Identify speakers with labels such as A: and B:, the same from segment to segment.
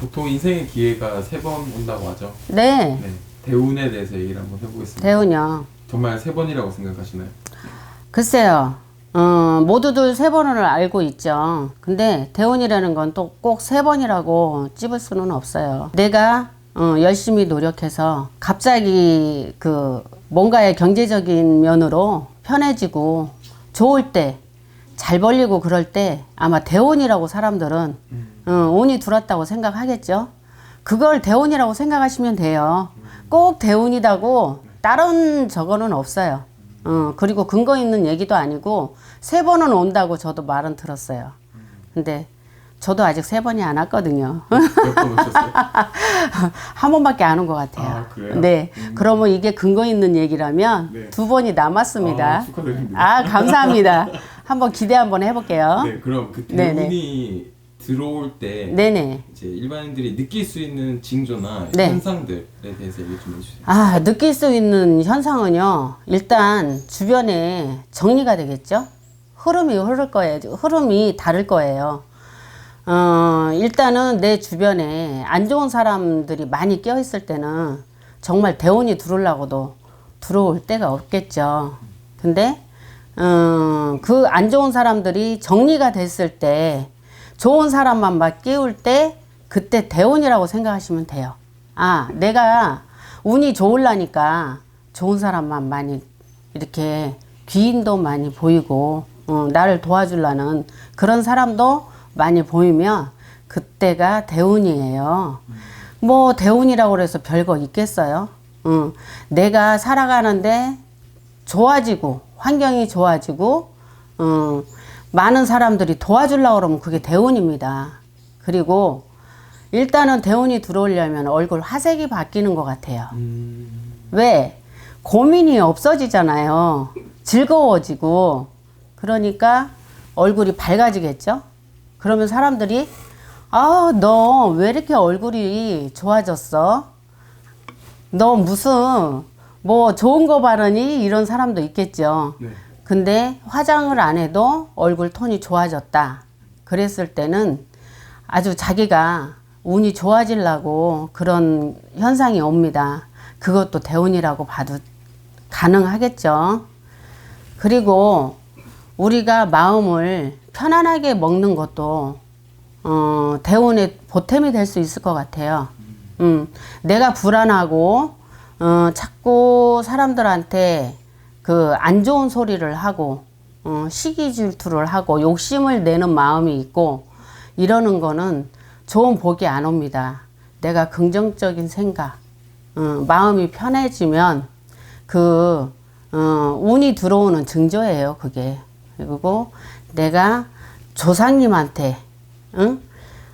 A: 보통 인생의 기회가 세 번 온다고 하죠.
B: 네.
A: 네. 대운에 대해서 얘기를 한번 해보겠습니다.
B: 대운요.
A: 정말 세 번이라고 생각하시나요?
B: 글쎄요. 어, 모두들 세 번을 알고 있죠. 근데 대운이라는 건 또 꼭 세 번이라고 찝을 수는 없어요. 내가 어, 열심히 노력해서 갑자기 그 뭔가의 경제적인 면으로 편해지고 좋을 때 잘 벌리고 그럴 때 아마 대운이라고 사람들은 어, 운이 들었다고 생각하겠죠. 그걸 대운이라고 생각하시면 돼요. 꼭 대운이다고 다른 저거는 없어요. 어, 그리고 근거 있는 얘기도 아니고 세 번은 온다고 저도 말은 들었어요. 근데 저도 아직 세 번이 안 왔거든요.
A: 몇번 오셨어요?
B: 한 번밖에 안 온 것 같아요.
A: 아?
B: 네. 그러면 이게 근거 있는 얘기라면
A: 네.
B: 두 번이 남았습니다.
A: 아.
B: 아, 감사합니다. 한번 기대 한번 해볼게요.
A: 네, 그럼 그
B: 네네.
A: 대운이 들어올 때
B: 네네.
A: 이제 일반인들이 느낄 수 있는 징조나
B: 네.
A: 현상들에 대해서 얘기 좀 해주세요.
B: 아, 느낄 수 있는 현상은요. 일단 주변에 정리가 되겠죠? 흐름이 흐를 거예요. 흐름이 다를 거예요. 어, 일단은 내 주변에 안 좋은 사람들이 많이 껴 있을 때는 정말 대운이 들어오려고도 들어올 때가 없겠죠. 근데 어, 그안 좋은 사람들이 정리가 됐을 때 좋은 사람만 막 끼울 때 그때 대운이라고 생각하시면 돼요. 아, 내가 운이 좋으려니까 좋은 사람만 많이 이렇게 귀인도 많이 보이고 어, 나를 도와주려는 그런 사람도 많이 보이면 그때가 대운이에요. 뭐 대운이라고 그래서 별거 있겠어요? 어, 내가 살아가는데 좋아지고 환경이 좋아지고 어, 많은 사람들이 도와주려고 그러면 그게 대운입니다. 그리고 일단은 대운이 들어오려면 얼굴 화색이 바뀌는 것 같아요. 왜? 고민이 없어지잖아요. 즐거워지고. 그러니까 얼굴이 밝아지겠죠? 그러면 사람들이, 아, 너 왜 이렇게 얼굴이 좋아졌어? 너 무슨, 뭐 좋은 거 바르니? 이런 사람도 있겠죠.
A: 네.
B: 근데 화장을 안 해도 얼굴 톤이 좋아졌다. 그랬을 때는 아주 자기가 운이 좋아지려고 그런 현상이 옵니다. 그것도 대운이라고 봐도 가능하겠죠. 그리고 우리가 마음을 편안하게 먹는 것도 어, 대운의 보탬이 될 수 있을 것 같아요. 음, 내가 불안하고 어, 자꾸 사람들한테 그 안 좋은 소리를 하고 어, 시기 질투를 하고 욕심을 내는 마음이 있고 이러는 거는 좋은 복이 안 옵니다. 내가 긍정적인 생각, 어, 마음이 편해지면 그 어, 운이 들어오는 증조예요. 그게 그리고 내가 조상님한테 응?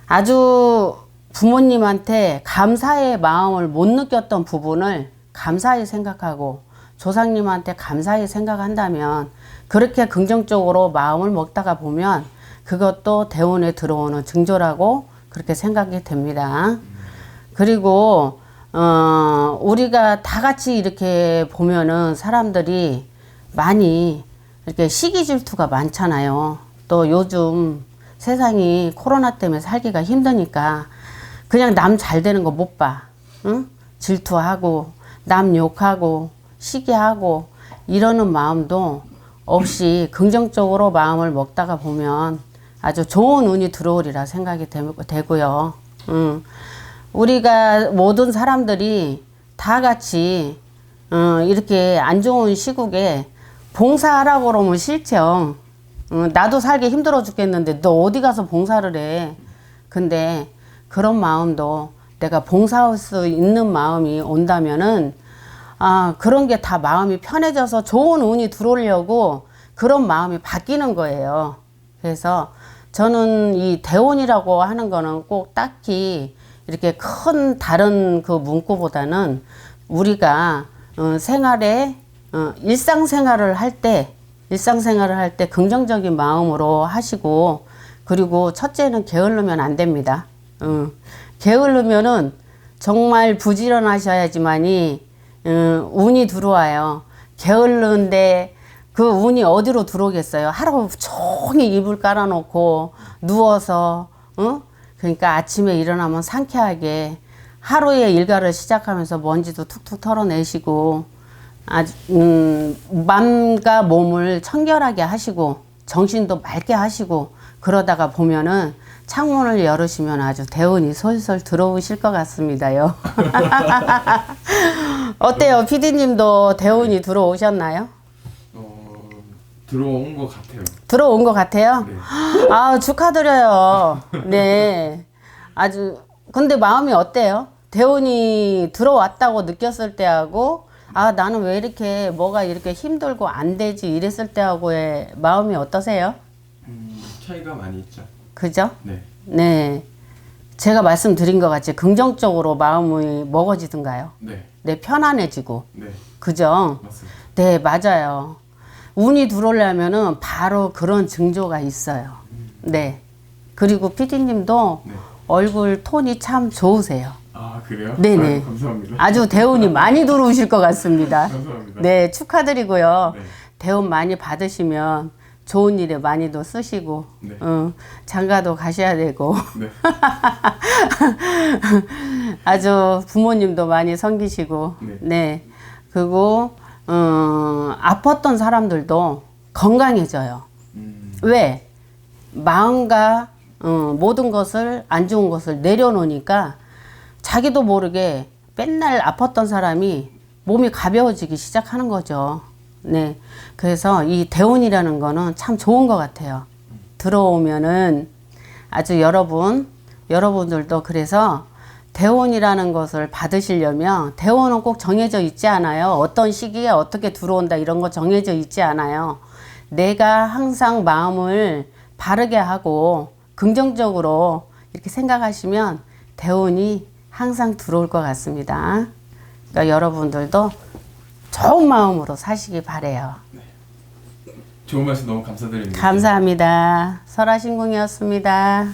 B: 아주 부모님한테 감사의 마음을 못 느꼈던 부분을 감사히 생각하고 조상님한테 감사히 생각한다면 그렇게 긍정적으로 마음을 먹다가 보면 그것도 대운에 들어오는 증조라고 그렇게 생각이 됩니다. 그리고 어 우리가 다 같이 이렇게 보면은 사람들이 많이 이렇게 시기 질투가 많잖아요. 또 요즘 세상이 코로나 때문에 살기가 힘드니까 그냥 남 잘 되는 거 못 봐. 응? 질투하고 남 욕하고 시기하고 이러는 마음도 없이 긍정적으로 마음을 먹다가 보면 아주 좋은 운이 들어오리라 생각이 되- 되고요. 음, 우리가 모든 사람들이 다 같이 어, 이렇게 안 좋은 시국에 봉사하라고 그러면 싫죠. 어, 나도 살기 힘들어 죽겠는데 너 어디 가서 봉사를 해. 근데 그런 마음도 내가 봉사할 수 있는 마음이 온다면은 아, 그런 게 다 마음이 편해져서 좋은 운이 들어오려고 그런 마음이 바뀌는 거예요. 그래서 저는 이 대운이라고 하는 거는 꼭 딱히 이렇게 큰 다른 그 문구보다는 우리가 어, 생활에 어, 일상생활을 할 때 일상생활을 할 때 긍정적인 마음으로 하시고 그리고 첫째는 게을르면 안 됩니다. 어, 게을르면은 정말 부지런하셔야지만이 어, 운이 들어와요. 게을른데 그 운이 어디로 들어오겠어요? 하루 종일 이불 깔아놓고 누워서 어? 그러니까 아침에 일어나면 상쾌하게 하루의 일과를 시작하면서 먼지도 툭툭 털어내시고 아주 음, 마음과 몸을 청결하게 하시고 정신도 맑게 하시고 그러다가 보면은 창문을 열으시면 아주 대운이 솔솔 들어오실 것 같습니다요. 어때요, 피디님도 대운이 들어오셨나요?
A: 어, 들어온 것 같아요.
B: 들어온 것 같아요.
A: 네.
B: 아 축하드려요. 네, 아주 근데 마음이 어때요? 대운이 들어왔다고 느꼈을 때하고 아 나는 왜 이렇게 뭐가 이렇게 힘들고 안 되지 이랬을 때하고의 마음이 어떠세요?
A: 음, 차이가 많이 있죠.
B: 그죠?
A: 네.
B: 네, 제가 말씀드린 것 같이 긍정적으로 마음이 먹어지든가요.
A: 네.
B: 네, 편안해지고
A: 네.
B: 그죠?
A: 맞습니다.
B: 네, 맞아요. 운이 들어오려면은 바로 그런 징조가 있어요. 네. 그리고 피디님도
A: 네.
B: 얼굴 톤이 참 좋으세요.
A: 아, 그래요?
B: 네네.
A: 아유, 감사합니다.
B: 아주 대운이 많이 들어오실 것 같습니다.
A: 감사합니다.
B: 네, 축하드리고요.
A: 네.
B: 대운 많이 받으시면 좋은 일에 많이도 쓰시고,
A: 네.
B: 어, 장가도 가셔야 되고,
A: 네.
B: 아주 부모님도 많이 섬기시고,
A: 네.
B: 네. 그리고, 어, 아팠던 사람들도 건강해져요.
A: 음,
B: 왜? 마음과 어, 모든 것을 안 좋은 것을 내려놓으니까 자기도 모르게 맨날 아팠던 사람이 몸이 가벼워지기 시작하는 거죠. 네. 그래서 이 대운이라는 거는 참 좋은 것 같아요. 들어오면은 아주 여러분, 여러분들도 그래서 대원이라는 것을 받으시려면 대원은 꼭 정해져 있지 않아요. 어떤 시기에 어떻게 들어온다 이런 거 정해져 있지 않아요. 내가 항상 마음을 바르게 하고 긍정적으로 이렇게 생각하시면 대운이 항상 들어올 것 같습니다. 그러니까 여러분들도 좋은 마음으로 사시기 바래요.
A: 좋은 말씀 너무 감사드립니다.
B: 감사합니다. 설아신궁이었습니다.